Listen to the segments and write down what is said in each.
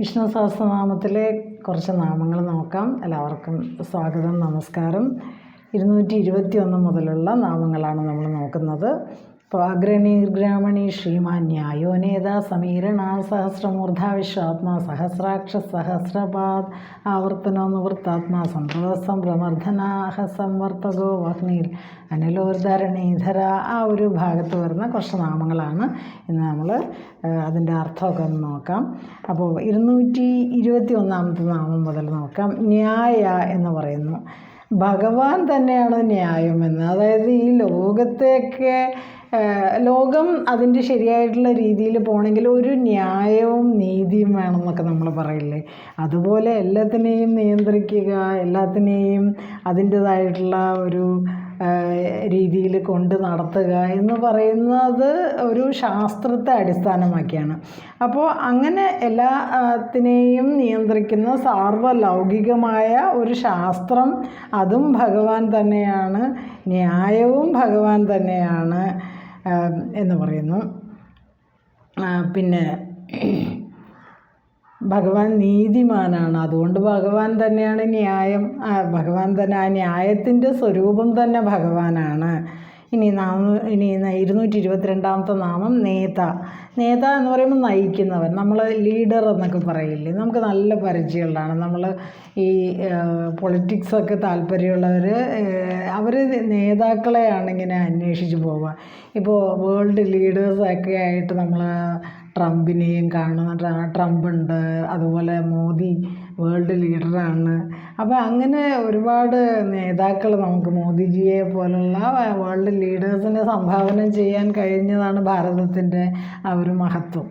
വിഷ്ണു സഹസ്രനാമത്തിലെ കുറച്ച് നാമങ്ങൾ നോക്കാം. എല്ലാവർക്കും സ്വാഗതം നമസ്കാരം. ഇരുന്നൂറ്റി ഇരുപത്തി ഒന്ന് മുതലുള്ള നാമങ്ങളാണ് നമ്മൾ നോക്കുന്നത്. അപ്പോൾ അഗ്രണീർഗ്രാമണി ശ്രീമാൻ ന്യായോ നേത സമീരണ സഹസ്രമൂർധ വിശ്വാത്മാ സഹസ്രാക്ഷ സഹസ്രപാദ് ആവർത്തനോ നിവൃത്താത്മാ സംപ്രദ സംപ്രമർദ്ദനാഹ സംവർത്തകോ വഹ്നീർ അനിലോർധരണീധര ആ ഒരു ഭാഗത്ത് വരുന്ന കുറച്ച് നാമങ്ങളാണ് ഇന്ന് നമ്മൾ അതിന്റെ അർത്ഥമൊക്കെ ഒന്ന് നോക്കാം. അപ്പോൾ ഇരുന്നൂറ്റി ഇരുപത്തി ഒന്നാമത്തെ നാമം മുതൽ നോക്കാം. ന്യായ എന്ന് പറയുന്നു. ഭഗവാൻ തന്നെയാണ് ന്യായമെന്ന് അതായത് ഈ ലോകത്തെയൊക്കെ ലോകം അതിന്റെ ശരിയായിട്ടുള്ള രീതിയിൽ പോകണമെങ്കിൽ ഒരു ന്യായവും നീതിയും വേണമെന്നൊക്കെ നമ്മൾ പറയില്ലേ? അതുപോലെ എല്ലാത്തിനെയും നിയന്ത്രിക്കുക എല്ലാത്തിനെയും അതിന്റേതായിട്ടുള്ള ഒരു രീതിയിൽ കൊണ്ട് നടത്തുക എന്ന് പറയുന്നത് ഒരു ശാസ്ത്രത്തെ അടിസ്ഥാനമാക്കിയാണ്. അപ്പോൾ അങ്ങനെ എല്ലാത്തിനെയും നിയന്ത്രിക്കുന്ന സാർവലൗകികമായ ഒരു ശാസ്ത്രം അതും ഭഗവാൻ തന്നെയാണ് ന്യായവും ഭഗവാൻ തന്നെയാണ്. എന്ന് പറയുന്നു. പിന്നെ ഭഗവാൻ നീതിമാനാണ്. അതുകൊണ്ട് ഭഗവാൻ തന്നെയാണ് ന്യായം. ഭഗവാൻ തന്നെ ആ ന്യായത്തിന്റെ സ്വരൂപം തന്നെ ഭഗവാനാണ്. ഇനി നാമ ഇനി ഇരുന്നൂറ്റി ഇരുപത്തിരണ്ടാമത്തെ നാമം നേത. നേത എന്ന് പറയുമ്പോൾ നയിക്കുന്നവൻ. നമ്മൾ ലീഡർ എന്നൊക്കെ പറയില്ലേ? നമുക്ക് നല്ല പരിചയമുള്ളതാണ്. നമ്മൾ ഈ പൊളിറ്റിക്സൊക്കെ താല്പര്യമുള്ളവർ അവർ നേതാക്കളെയാണ് ഇങ്ങനെ അന്വേഷിച്ച് പോവുക. ഇപ്പോൾ വേൾഡ് ലീഡേഴ്സൊക്കെ ആയിട്ട് നമ്മൾ ട്രംപിനെയും കാണും. ട്രംപ് ഉണ്ട്. അതുപോലെ മോദി. വേൾഡ് ലീഡറാണ് അപ്പോൾ അങ്ങനെ ഒരുപാട് നേതാക്കൾ നമുക്ക് മോദിജിയെ പോലുള്ള വേൾഡ് ലീഡേഴ്സിനെ സംഭാവന ചെയ്യാൻ കഴിഞ്ഞതാണ് ഭാരതത്തിന്റെ ആ ഒരു മഹത്വം.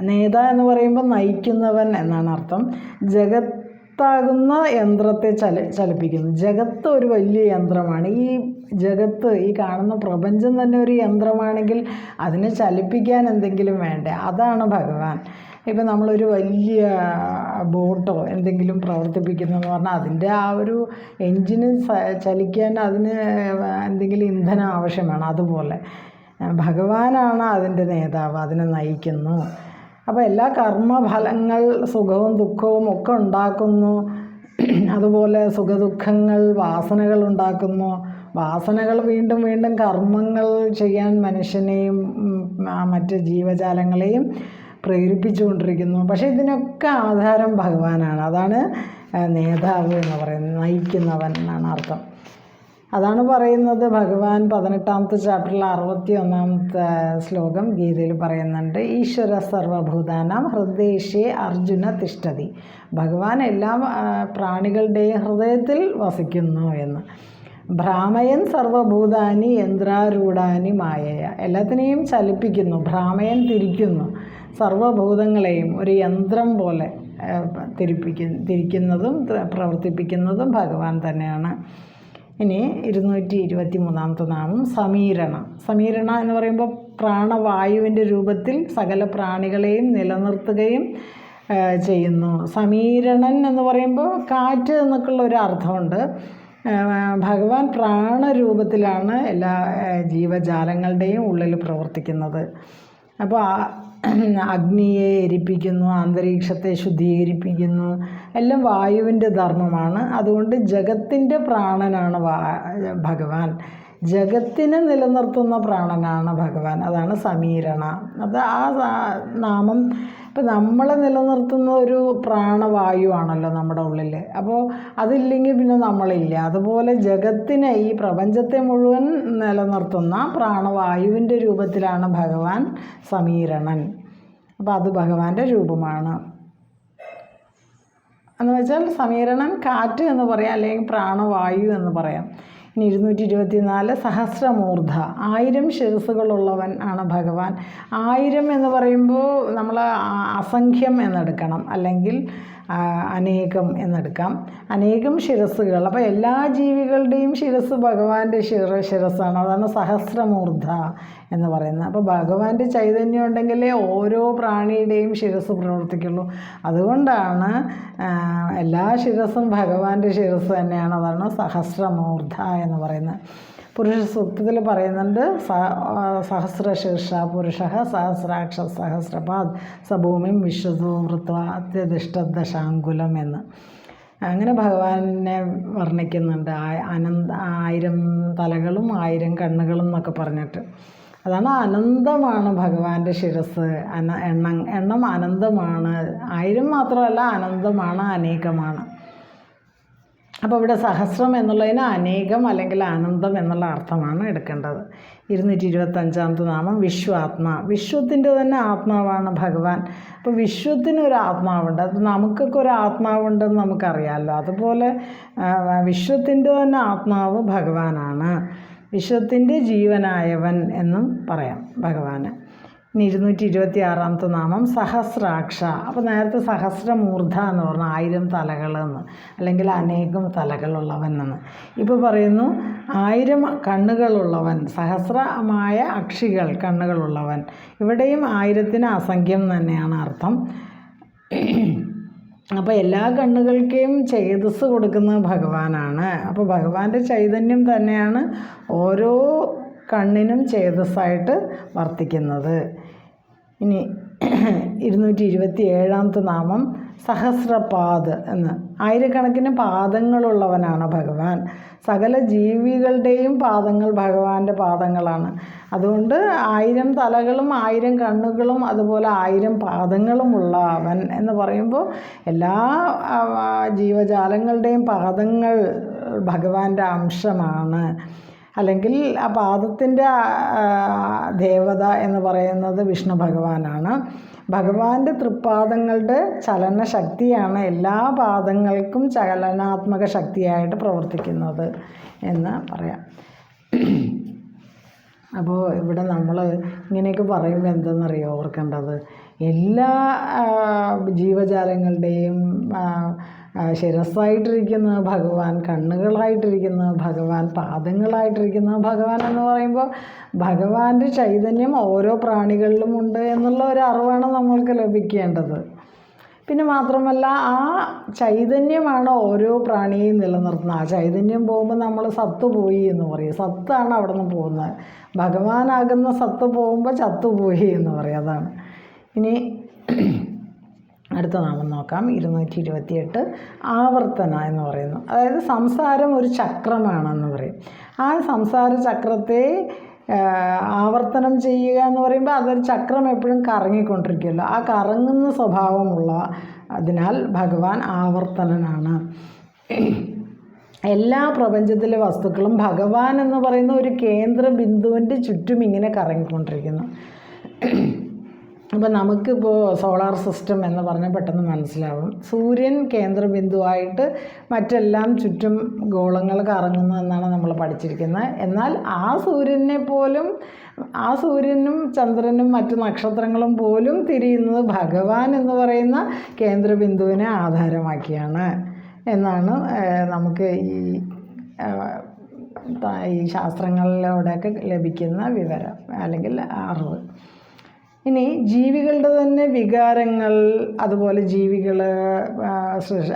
നേതാ എന്ന് പറയുമ്പോൾ നയിക്കുന്നവൻ എന്നാണ് അർത്ഥം. ജഗത് ജഗത്താകുന്ന യന്ത്രത്തെ ചല ചലിപ്പിക്കുന്നു. ജഗത്ത് ഒരു വലിയ യന്ത്രമാണ്. ഈ ജഗത്ത് ഈ കാണുന്ന പ്രപഞ്ചം തന്നെ ഒരു യന്ത്രമാണെങ്കിൽ അതിനെ ചലിപ്പിക്കാൻ എന്തെങ്കിലും വേണ്ടേ? അതാണ് ഭഗവാൻ. ഇപ്പം നമ്മളൊരു വലിയ ബോട്ടോ എന്തെങ്കിലും പ്രവർത്തിപ്പിക്കുന്നതെന്ന് പറഞ്ഞാൽ അതിന്റെ ആ ഒരു എൻജിന് ചലിക്കാൻ അതിന് എന്തെങ്കിലും ഇന്ധനം ആവശ്യമാണ് അതുപോലെ. ഭഗവാനാണ് അതിന്റെ നേതാവ് അതിനെ നയിക്കുന്നു. അപ്പോൾ എല്ലാ കർമ്മഫലങ്ങൾ സുഖവും ദുഃഖവും ഒക്കെ ഉണ്ടാക്കുന്നു. അതുപോലെ സുഖദുഃഖങ്ങൾ വാസനകൾ ഉണ്ടാക്കുന്നു. വാസനകൾ വീണ്ടും വീണ്ടും കർമ്മങ്ങൾ ചെയ്യാൻ മനുഷ്യനെയും മറ്റ് ജീവജാലങ്ങളെയും പ്രേരിപ്പിച്ചുകൊണ്ടിരിക്കുന്നു. പക്ഷേ ഇതിനൊക്കെ ആധാരം ഭഗവാനാണ്. അതാണ് നേതാവ് എന്ന് പറയുന്നത്. നയിക്കുന്നവൻ എന്നാണ് അർത്ഥം. അതാണ് പറയുന്നത് ഭഗവാൻ പതിനെട്ടാമത്തെ ചാപ്റ്ററിൽ അറുപത്തി ഒന്നാമത്തെ ശ്ലോകം ഗീതയിൽ പറയുന്നുണ്ട്. ഈശ്വര സർവഭൂതാനാം ഹൃദയശേ അർജുന തിഷ്ഠതി. ഭഗവാൻ എല്ലാ പ്രാണികളുടെയും ഹൃദയത്തിൽ വസിക്കുന്നു എന്ന്. ഭ്രാമയൻ സർവഭൂതാനി യന്ത്രാരൂഢാനി മായയ. എല്ലാത്തിനെയും ചലിപ്പിക്കുന്നു. ഭ്രാമയൻ തിരിക്കുന്നു. സർവഭൂതങ്ങളെയും ഒരു യന്ത്രം പോലെ തിരിപ്പിക്കും തിരിക്കുന്നതും പ്രവർത്തിപ്പിക്കുന്നതും ഭഗവാൻ തന്നെയാണ്. ഇനി ഇരുന്നൂറ്റി ഇരുപത്തി മൂന്നാമത്തെ നാമം സമീരണ. സമീരണ എന്ന് പറയുമ്പോൾ പ്രാണവായുവിന്റെ രൂപത്തിൽ സകല പ്രാണികളെയും നിലനിർത്തുകയും ചെയ്യുന്നു. സമീരണൻ എന്ന് പറയുമ്പോൾ കാറ്റ് എന്നൊക്കെയുള്ള ഒരു അർത്ഥമുണ്ട്. ഭഗവാൻ പ്രാണരൂപത്തിലാണ് എല്ലാ ജീവജാലങ്ങളുടെയും ഉള്ളിൽ പ്രവർത്തിക്കുന്നത്. അപ്പോൾ അഗ്നിയെ എരിപ്പിക്കുന്നു അന്തരീക്ഷത്തെ ശുദ്ധീകരിപ്പിക്കുന്നു. എല്ലാം വായുവിന്റെ ധർമ്മമാണ്. അതുകൊണ്ട് ജഗത്തിന്റെ പ്രാണനാണ് ഭഗവാൻ. ജഗത്തിനെ നിലനിർത്തുന്ന പ്രാണനാണ് ഭഗവാൻ. അതാണ് സമീരണ. അത് ആ നാമം ഇപ്പം നമ്മളെ നിലനിർത്തുന്ന ഒരു പ്രാണവായു ആണല്ലോ നമ്മുടെ ഉള്ളിൽ അപ്പോൾ അതില്ലെങ്കിൽ പിന്നെ നമ്മളില്ല. അതുപോലെ ജഗത്തിനെ ഈ പ്രപഞ്ചത്തെ മുഴുവൻ നിലനിർത്തുന്ന പ്രാണവായുവിന്റെ രൂപത്തിലാണ് ഭഗവാൻ സമീരണൻ. അപ്പോൾ അത് ഭഗവാന്റെ രൂപമാണ്. എന്ന് വെച്ചാൽ സമീരണം കാറ്റ് എന്ന് പറയാം അല്ലെങ്കിൽ പ്രാണവായു എന്ന് പറയാം. ഇനി ഇരുന്നൂറ്റി ഇരുപത്തി നാല് സഹസ്രമൂർധ. ആയിരം ശിരസുകളുള്ളവൻ ആണ് ഭഗവാൻ. ആയിരം എന്ന് പറയുമ്പോൾ നമ്മൾ അസംഖ്യം എന്നെടുക്കണം. അല്ലെങ്കിൽ അനേകം എന്നെടുക്കാം. അനേകം ശിരസ്സുകൾ. അപ്പോൾ എല്ലാ ജീവികളുടെയും ശിരസ് ഭഗവാന്റെ ശിര ശിരസ്സാണ്. അതാണ് സഹസ്രമൂർധ എന്ന് പറയുന്നത്. അപ്പോൾ ഭഗവാന്റെ ചൈതന്യം ഉണ്ടെങ്കിലേ ഓരോ പ്രാണിയുടെയും ശിരസ് പ്രവർത്തിക്കുള്ളൂ. അതുകൊണ്ടാണ് എല്ലാ ശിരസും ഭഗവാന്റെ ശിരസ് തന്നെയാണ്. അതാണ് സഹസ്രമൂർധ എന്ന് പറയുന്നത്. പുരുഷ സൂക്തത്തിൽ പറയുന്നുണ്ട് സ സഹസ്രശീർഷ പുരുഷ സഹസ്രാക്ഷ സഹസ്രപാദ് സഭൂമിം വിശ്വസോ വൃത്വ എന്ന്. അങ്ങനെ ഭഗവാനെ വർണിക്കുന്നുണ്ട് അനന്ത ആയിരം തലകളും ആയിരം കണ്ണുകളും എന്നൊക്കെ പറഞ്ഞിട്ട്. അതാണ് അനന്തമാണ് ഭഗവാന്റെ ശിരസ്. അന എണ്ണം എണ്ണം അനന്തമാണ്. ആയിരം മാത്രമല്ല അനന്തമാണ് അനേകമാണ്. അപ്പോൾ ഇവിടെ സഹസ്രം എന്നുള്ളതിന് അനേകം അല്ലെങ്കിൽ ആനന്ദം എന്നുള്ള അർത്ഥമാണ് എടുക്കേണ്ടത്. ഇരുന്നൂറ്റി ഇരുപത്തഞ്ചാമത്തെ നാമം വിശ്വാത്മാ വിശ്വത്തിന്റെ തന്നെ ആത്മാവാണ് ഭഗവാൻ. അപ്പോൾ വിശ്വത്തിന് ഒരു ആത്മാവുണ്ട്. അത് നമുക്കൊക്കെ ഒരു ആത്മാവുണ്ടെന്ന് നമുക്കറിയാമല്ലോ. അതുപോലെ വിശ്വത്തിന്റെ തന്നെ ആത്മാവ് ഭഗവാനാണ്. വിശ്വത്തിന്റെ ജീവനായവൻ എന്നും പറയാം ഭഗവാന്. ഇരുന്നൂറ്റി ഇരുപത്തി ആറാമത്തെ നാമം സഹസ്രാക്ഷ. അപ്പോൾ നേരത്തെ സഹസ്രമൂർധ എന്ന് പറഞ്ഞാൽ ആയിരം തലകളെന്ന് അല്ലെങ്കിൽ അനേകം തലകളുള്ളവൻ എന്ന്. ഇപ്പോൾ പറയുന്നു ആയിരം കണ്ണുകളുള്ളവൻ സഹസ്രമായ അക്ഷികൾ കണ്ണുകളുള്ളവൻ ഇവിടെയും ആയിരത്തിന് അസംഖ്യം തന്നെയാണ് അർത്ഥം. അപ്പോൾ എല്ലാ കണ്ണുകൾക്കും ചേതസ് കൊടുക്കുന്നത് ഭഗവാനാണ്. അപ്പോൾ ഭഗവാന്റെ ചൈതന്യം തന്നെയാണ് ഓരോ കണ്ണിനും ചേതസ്സായിട്ട് വർത്തിക്കുന്നത്. ഇനി ഇരുന്നൂറ്റി ഇരുപത്തി ഏഴാമത്തെ നാമം സഹസ്രപാദ് എന്ന്. ആയിരക്കണക്കിന് പാദങ്ങളുള്ളവനാണ് ഭഗവാൻ. സകല ജീവികളുടെയും പാദങ്ങൾ ഭഗവാന്റെ പാദങ്ങളാണ്. അതുകൊണ്ട് ആയിരം തലകളും ആയിരം കണ്ണുകളും അതുപോലെ ആയിരം പാദങ്ങളുമുള്ള അവൻ എന്ന് പറയുമ്പോൾ എല്ലാ ജീവജാലങ്ങളുടെയും പാദങ്ങൾ ഭഗവാന്റെ അംശമാണ്. അല്ലെങ്കിൽ ആ പാദത്തിന്റെ ദേവത എന്ന് പറയുന്നത് വിഷ്ണു ഭഗവാനാണ്. ഭഗവാന്റെ തൃപ്പാദങ്ങളുടെ ചലന ശക്തിയാണ് എല്ലാ പാദങ്ങൾക്കും ചലനാത്മക ശക്തിയായിട്ട് പ്രവർത്തിക്കുന്നത് എന്ന് പറയാം. അപ്പോൾ ഇവിടെ നമ്മൾ ഇങ്ങനെയൊക്കെ പറയുമ്പോൾ എന്തെന്നറിയോ ഓർക്കേണ്ടത്? എല്ലാ ജീവജാലങ്ങളുടെയും ശിരസ്സായിട്ടിരിക്കുന്ന ഭഗവാൻ കണ്ണുകളായിട്ടിരിക്കുന്ന ഭഗവാൻ പാദങ്ങളായിട്ടിരിക്കുന്ന ഭഗവാൻ എന്ന് പറയുമ്പോൾ ഭഗവാന്റെ ചൈതന്യം ഓരോ പ്രാണികളിലും ഉണ്ട് എന്നുള്ള ഒരു അറിവാണ് നമ്മൾക്ക് ലഭിക്കേണ്ടത്. പിന്നെ മാത്രമല്ല ആ ചൈതന്യമാണ് ഓരോ പ്രാണിയെയും നിലനിർത്തുന്നത്. ആ ചൈതന്യം പോകുമ്പോൾ നമ്മൾ സത്ത് പോയി എന്ന് പറയും. സത്താണ് അവിടെ നിന്ന് പോകുന്നത്. ഭഗവാനാകുന്ന സത്ത് പോകുമ്പോൾ ചത്തുപോയി എന്ന് പറയും. അതാണ്. ഇനി അടുത്ത നാമം നോക്കാം. ഇരുന്നൂറ്റി ഇരുപത്തിയെട്ട് ആവർത്തന എന്ന് പറയുന്നു. അതായത് സംസാരം ഒരു ചക്രമാണെന്ന് പറയും. ആ സംസാര ചക്രത്തെ ആവർത്തനം ചെയ്യുക എന്ന് പറയുമ്പോൾ അതൊരു ചക്രം എപ്പോഴും കറങ്ങിക്കൊണ്ടിരിക്കുമല്ലോ. ആ കറങ്ങുന്ന സ്വഭാവമുള്ള അതിനാൽ ഭഗവാൻ ആവർത്തനനാണ്. എല്ലാ പ്രപഞ്ചത്തിലെ വസ്തുക്കളും ഭഗവാൻ എന്ന് പറയുന്ന ഒരു കേന്ദ്ര ബിന്ദുവിന്റെ ചുറ്റും ഇങ്ങനെ കറങ്ങിക്കൊണ്ടിരിക്കുന്നു. അപ്പോൾ നമുക്കിപ്പോൾ സോളാർ സിസ്റ്റം എന്ന് പറഞ്ഞാൽ പെട്ടെന്ന് മനസ്സിലാവും. സൂര്യൻ കേന്ദ്രബിന്ദുവായിട്ട് മറ്റെല്ലാം ചുറ്റും ഗോളങ്ങൾ കറങ്ങുന്നു എന്നാണ് നമ്മൾ പഠിച്ചിരിക്കുന്നത് എന്നാൽ ആ സൂര്യനെ പോലും ആ സൂര്യനും ചന്ദ്രനും മറ്റു നക്ഷത്രങ്ങളും പോലും തിരിയുന്നത് ഭഗവാൻ എന്ന് പറയുന്ന കേന്ദ്രബിന്ദുവിനെ ആധാരമാക്കിയാണ് എന്നാണ് നമുക്ക് ഈ ഈ ശാസ്ത്രങ്ങളിലൂടെയൊക്കെ ലഭിക്കുന്ന വിവരം അല്ലെങ്കിൽ അറിവ്. ഇനി ജീവികളുടെ തന്നെ വികാരങ്ങൾ അതുപോലെ ജീവികൾ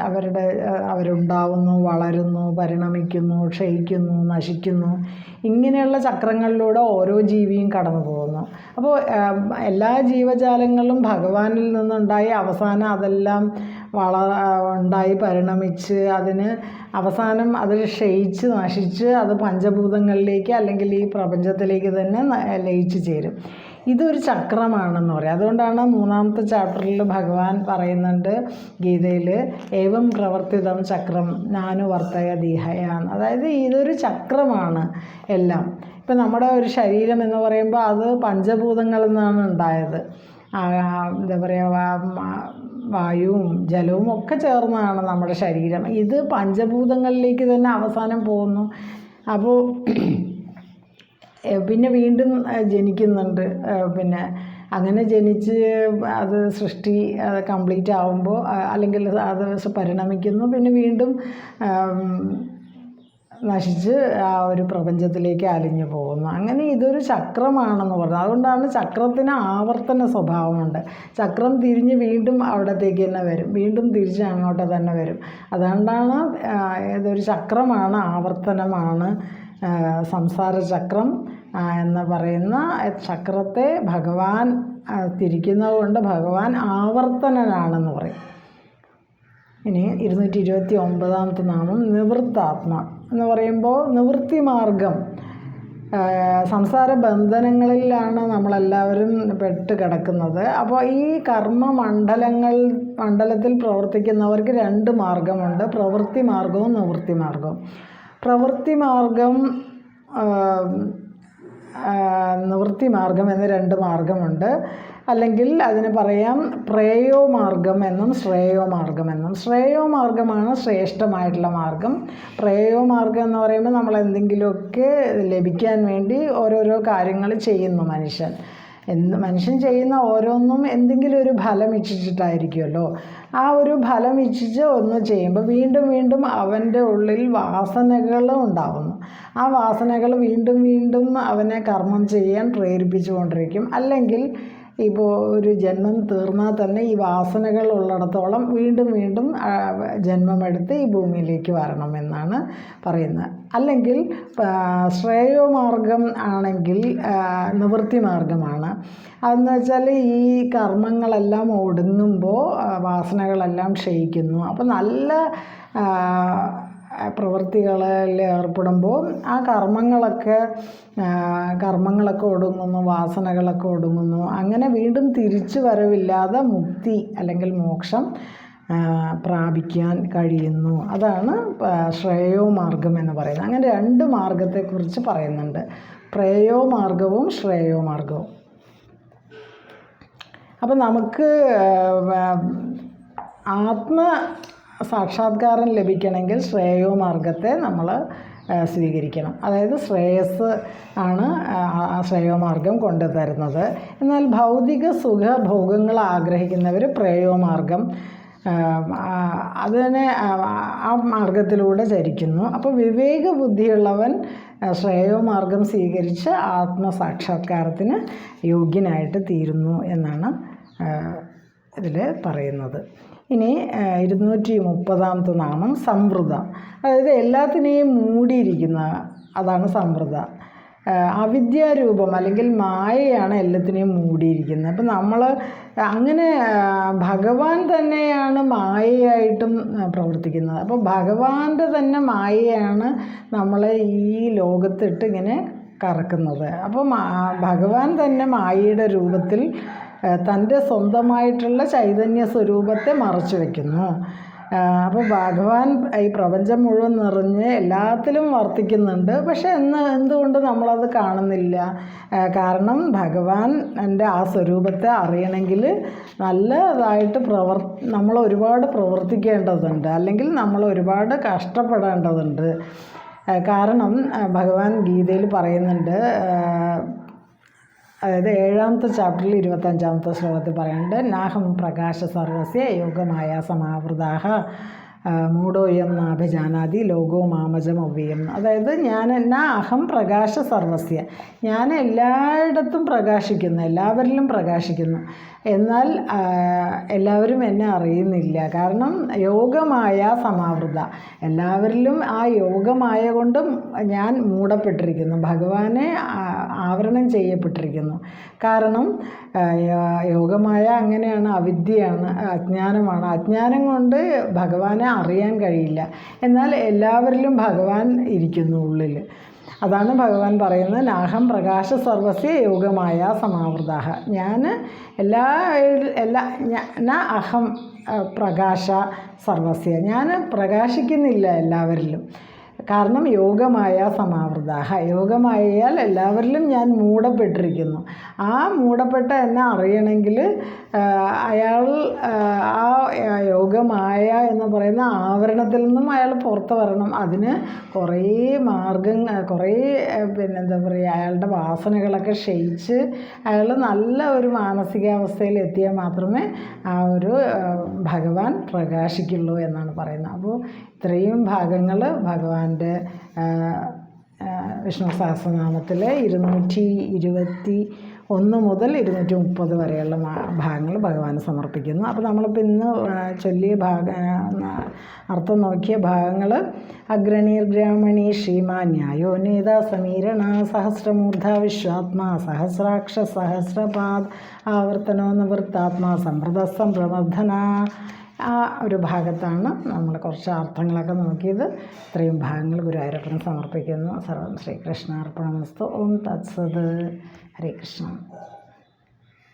അവരുടെ അവരുണ്ടാവുന്നു വളരുന്നു പരിണമിക്കുന്നു ക്ഷയിക്കുന്നു നശിക്കുന്നു. ഇങ്ങനെയുള്ള ചക്രങ്ങളിലൂടെ ഓരോ ജീവിയും കടന്നു പോകുന്നു. അപ്പോൾ എല്ലാ ജീവജാലങ്ങളും ഭഗവാനിൽ നിന്നുണ്ടായി അവസാനം അതെല്ലാം വള ഉണ്ടായി പരിണമിച്ച് അതിന് അവസാനം അത് ക്ഷയിച്ച് നശിച്ച് അത് പഞ്ചഭൂതങ്ങളിലേക്ക് അല്ലെങ്കിൽ ഈ പ്രപഞ്ചത്തിലേക്ക് തന്നെ ലയിച്ചു ചേരും. ഇതൊരു ചക്രമാണെന്ന് പറയും. അതുകൊണ്ടാണ് മൂന്നാമത്തെ ചാപ്റ്ററിൽ ഭഗവാൻ പറയുന്നുണ്ട് ഗീതയിൽ ഏവം പ്രവർത്തിതം ചക്രം നാനു വർത്തയ ദീഹയാണ് അതായത് ഇതൊരു ചക്രമാണ് എല്ലാം. ഇപ്പം നമ്മുടെ ഒരു ശരീരം എന്ന് പറയുമ്പോൾ അത് പഞ്ചഭൂതങ്ങളിൽ നിന്നാണ് ഉണ്ടായത്. എന്താ പറയുക വായുവും ജലവും ഒക്കെ ചേർന്നതാണ് നമ്മുടെ ശരീരം. ഇത് പഞ്ചഭൂതങ്ങളിലേക്ക് തന്നെ അവസാനം പോകുന്നു. അപ്പോൾ പിന്നെ വീണ്ടും ജനിക്കുന്നുണ്ട്. പിന്നെ അങ്ങനെ ജനിച്ച് അത് സൃഷ്ടി അത് കംപ്ലീറ്റ് ആവുമ്പോൾ അല്ലെങ്കിൽ അത് പരിണമിക്കുന്നു. പിന്നെ വീണ്ടും നശിച്ച് ആ ഒരു പ്രപഞ്ചത്തിലേക്ക് അലിഞ്ഞു പോകുന്നു. അങ്ങനെ ഇതൊരു ചക്രമാണെന്ന് പറഞ്ഞു. അതുകൊണ്ടാണ് ചക്രത്തിന് ആവർത്തന സ്വഭാവമുണ്ട്. ചക്രം തിരിഞ്ഞ് വീണ്ടും അവിടത്തേക്ക് തന്നെ വരും. വീണ്ടും തിരിച്ച് അങ്ങോട്ട് തന്നെ വരും. അതുകൊണ്ടാണ് ഇതൊരു ചക്രമാണ് ആവർത്തനമാണ് സംസാര ചക്രം എന്ന് പറയുന്ന ചക്രത്തെ ഭഗവാൻ തിരിക്കുന്നത് കൊണ്ട് ഭഗവാൻ ആവർത്തനനാണെന്ന് പറയും. ഇനി ഇരുന്നൂറ്റി ഇരുപത്തി ഒമ്പതാമത്തെ നാമം നിവൃത്താത്മ എന്ന് പറയുമ്പോൾ നിവൃത്തി മാർഗം സംസാര ബന്ധനങ്ങളിലാണ് നമ്മളെല്ലാവരും പെട്ട് കിടക്കുന്നത്. അപ്പോൾ ഈ കർമ്മ മണ്ഡലങ്ങൾ മണ്ഡലത്തിൽ പ്രവർത്തിക്കുന്നവർക്ക് രണ്ട് മാർഗമുണ്ട്. പ്രവൃത്തി മാർഗവും നിവൃത്തി മാർഗവും. പ്രവൃത്തി മാർഗം നിവൃത്തി മാർഗം എന്ന രണ്ട് മാർഗമുണ്ട്. അല്ലെങ്കിൽ അതിന് പറയാം പ്രേയോ മാർഗം എന്നും ശ്രേയോ മാർഗം എന്നും. ശ്രേയോ മാർഗമാണ് ശ്രേഷ്ഠമായിട്ടുള്ള മാർഗം. പ്രേയോ മാർഗം എന്ന് പറയുമ്പോൾ നമ്മൾ എന്തെങ്കിലുമൊക്കെ ലഭിക്കാൻ വേണ്ടി ഓരോരോ കാര്യങ്ങൾ ചെയ്യുന്നു മനുഷ്യൻ. എന്ത് മനുഷ്യൻ ചെയ്യുന്ന ഓരോന്നും എന്തെങ്കിലും ഒരു ഫലം ഇച്ഛിച്ചിട്ടായിരിക്കുമല്ലോ. ആ ഒരു ഫലം ഇച്ഛിച്ച് ഒന്ന് ചെയ്യുമ്പോൾ വീണ്ടും വീണ്ടും അവന്റെ ഉള്ളിൽ വാസനകൾ ഉണ്ടാകുന്നു. ആ വാസനകൾ വീണ്ടും വീണ്ടും അവനെ കർമ്മം ചെയ്യാൻ പ്രേരിപ്പിച്ചുകൊണ്ടിരിക്കും. അല്ലെങ്കിൽ ഇപ്പോൾ ഒരു ജന്മം തീർന്നാൽ തന്നെ ഈ വാസനകൾ ഉള്ളിടത്തോളം വീണ്ടും വീണ്ടും ജന്മമെടുത്ത് ഈ ഭൂമിയിലേക്ക് വരണമെന്നാണ് പറയുന്നത്. അല്ലെങ്കിൽ ശ്രേയോ മാർഗം ആണെങ്കിൽ നിവൃത്തി മാർഗമാണ് അതെന്ന് വെച്ചാൽ ഈ കർമ്മങ്ങളെല്ലാം ഒടുങ്ങുമ്പോൾ വാസനകളെല്ലാം ക്ഷയിക്കുന്നു. അപ്പോൾ നല്ല പ്രവൃത്തികളിൽ ഏർപ്പെടുമ്പോൾ ആ കർമ്മങ്ങളൊക്കെ കർമ്മങ്ങളൊക്കെ ഒടുങ്ങുന്നു വാസനകളൊക്കെ ഒടുങ്ങുന്നു. അങ്ങനെ വീണ്ടും തിരിച്ചു വരവില്ലാതെ മുക്തി അല്ലെങ്കിൽ മോക്ഷം പ്രാപിക്കാൻ കഴിയുന്നു. അതാണ് ശ്രേയോ മാർഗം എന്ന് പറയുന്നത്. അങ്ങനെ രണ്ട് മാർഗത്തെക്കുറിച്ച് പറയുന്നുണ്ട്. പ്രേയോ മാർഗവും ശ്രേയോ മാർഗവും അപ്പം നമുക്ക് ആത്മ സാക്ഷാത്കാരം ലഭിക്കണമെങ്കിൽ ശ്രേയോ മാർഗത്തെ നമ്മൾ സ്വീകരിക്കണം. അതായത് ശ്രേയസ് ആണ് ശ്രേയോമാർഗം കൊണ്ടുതരുന്നത് കൊണ്ടു തരുന്നത്. എന്നാൽ ഭൗതിക സുഖഭോഗങ്ങൾ ആഗ്രഹിക്കുന്നവർ പ്രേയോ മാർഗം ആ, ആ, അതിനെ ആ, മാർഗത്തിലൂടെ ചരിക്കുന്നു. അപ്പോൾ വിവേക ബുദ്ധിയുള്ളവൻ ശ്രേയോമാർഗം ശ്രേയോ മാർഗം സ്വീകരിച്ച് ആത്മസാക്ഷാത്കാരത്തിന് യോഗ്യനായിട്ട് തീരുന്നു എന്നാണ് ഇതിൽ പറയുന്നത്. ഇനി ഇരുന്നൂറ്റി മുപ്പതാമത്തെ നാമം സംവൃത. അതായത് എല്ലാത്തിനെയും മൂടിയിരിക്കുന്ന അതാണ് സംവൃത. അവിദ്യാരൂപം അല്ലെങ്കിൽ മായയാണ് എല്ലാത്തിനെയും മൂടിയിരിക്കുന്നത്. അപ്പം നമ്മൾ അങ്ങനെ ഭഗവാൻ തന്നെയാണ് മായയായിട്ടും പ്രവർത്തിക്കുന്നത്. അപ്പോൾ ഭഗവാന്റെ തന്നെ മായയാണ് നമ്മളെ ഈ ലോകത്തിട്ട് ഇങ്ങനെ കറക്കുന്നത്. അപ്പോൾ ഭഗവാൻ തന്നെ മായയുടെ രൂപത്തിൽ തന്റെ സ്വന്തമായിട്ടുള്ള ചൈതന്യ സ്വരൂപത്തെ മറച്ചു വയ്ക്കുന്നു അപ്പോൾ ഭഗവാൻ ഈ പ്രപഞ്ചം മുഴുവൻ നിറഞ്ഞ് എല്ലാത്തിലും വർത്തിക്കുന്നുണ്ട്. പക്ഷെ എന്ന് എന്തുകൊണ്ട് നമ്മളത് കാണുന്നില്ല? കാരണം ഭഗവാൻ എന്റെ ആ സ്വരൂപത്തെ അറിയണമെങ്കിൽ നല്ലതായിട്ട് പ്രവർ നമ്മൾ ഒരുപാട് പ്രവർത്തിക്കേണ്ടതുണ്ട്. അല്ലെങ്കിൽ നമ്മൾ ഒരുപാട് കഷ്ടപ്പെടേണ്ടതുണ്ട്. കാരണം ഭഗവാൻ ഗീതയിൽ പറയുന്നുണ്ട് അതായത് ഏഴാമത്തെ ചാപ്റ്ററിൽ ഇരുപത്തഞ്ചാമത്തെ ശ്ലോകത്തിൽ പറയുന്നുണ്ട് നാഹം പ്രകാശ സർവസ്യ യോഗമായ സമാവൃതാഹ മൂഢോയം നാഭിജാനാതി ലോകോ മാമജം ഒവ്വയം അതായത് ഞാൻ എന്നാ അഹം പ്രകാശ സർവസ്യ ഞാൻ എല്ലായിടത്തും പ്രകാശിക്കുന്നു എല്ലാവരിലും പ്രകാശിക്കുന്നു. എന്നാൽ എല്ലാവരും എന്നെ അറിയുന്നില്ല. കാരണം യോഗമായ സമാവൃത എല്ലാവരിലും ആ യോഗമായ കൊണ്ടും ഞാൻ മൂടപ്പെട്ടിരിക്കുന്നു. ഭഗവാനെ ആവരണം ചെയ്യപ്പെട്ടിരിക്കുന്നു. കാരണം യോഗമായ അങ്ങനെയാണ് അവിദ്യയാണ് അജ്ഞാനമാണ്. അജ്ഞാനം കൊണ്ട് ഭഗവാനെ അറിയാൻ കഴിയില്ല. എന്നാൽ എല്ലാവരിലും ഭഗവാൻ ഇരിക്കുന്നു ഉള്ളിൽ അതാണ് ഭഗവാൻ പറയുന്നത് നാഹം പ്രകാശ സർവസ്യ യോഗമായ സമാവൃതാഹ. ഞാൻ എല്ലാ എല്ലാ ഞാൻ അഹം പ്രകാശ സർവസ്യ. ഞാൻ പ്രകാശിക്കുന്നില്ല എല്ലാവരിലും. കാരണം യോഗമായ സമാവൃതാഹ. യോഗമായാൽ എല്ലാവരിലും ഞാൻ മൂടപ്പെട്ടിരിക്കുന്നു. ആ മൂടപ്പെട്ട എന്നെ അറിയണമെങ്കിൽ അയാൾ ആ, യോഗമായ എന്ന് പറയുന്ന ആവരണത്തിൽ നിന്നും അയാൾ പുറത്ത് വരണം. അതിന് കുറേ മാർഗം കുറേ പിന്നെ പിന്നെന്താ പറയുക അയാളുടെ വാസനകളൊക്കെ ക്ഷയിച്ച് അയാൾ നല്ല ഒരു മാനസികാവസ്ഥയിൽ എത്തിയാൽ മാത്രമേ ആ ഒരു ഭഗവാൻ പ്രകാശിക്കുള്ളൂ എന്നാണ് പറയുന്നത്. അപ്പോൾ ഇത്രയും ഭാഗങ്ങൾ ഭഗവാന്റെ വിഷ്ണു സഹസ്രനാമത്തിലെ ഇരുന്നൂറ്റി ഇരുപത്തി ഒന്ന് മുതൽ ഇരുന്നൂറ്റി മുപ്പത് വരെയുള്ള ഭാഗങ്ങൾ ഭഗവാന് സമർപ്പിക്കുന്നു. അപ്പോൾ നമ്മളിപ്പോൾ ഇന്ന് ചൊല്ലിയ ഭാഗ അർത്ഥം നോക്കിയ ഭാഗങ്ങൾ അഗ്രണീർ ബ്രാഹ്മണി ശ്രീമാ ന്യായോ നേത സമീരണ സഹസ്രമൂർധ വിശ്വാത്മാ സഹസ്രാക്ഷ സഹസ്രപാദ് ആവർത്തനോ നിവൃത്താത്മാ സമൃദ്ധ സംപ്രവർദ്ധന ആ ഒരു ഭാഗത്താണ് നമ്മൾ കുറച്ച് അർത്ഥങ്ങളൊക്കെ നോക്കിയത്. ഇത്രയും ഭാഗങ്ങൾ ഗുരുവായൂരപ്പന് സമർപ്പിക്കുന്നു. സർവം ശ്രീകൃഷ്ണാർപ്പണമസ്തു. ഓം തത്സത്. ഹരേ കൃഷ്ണ.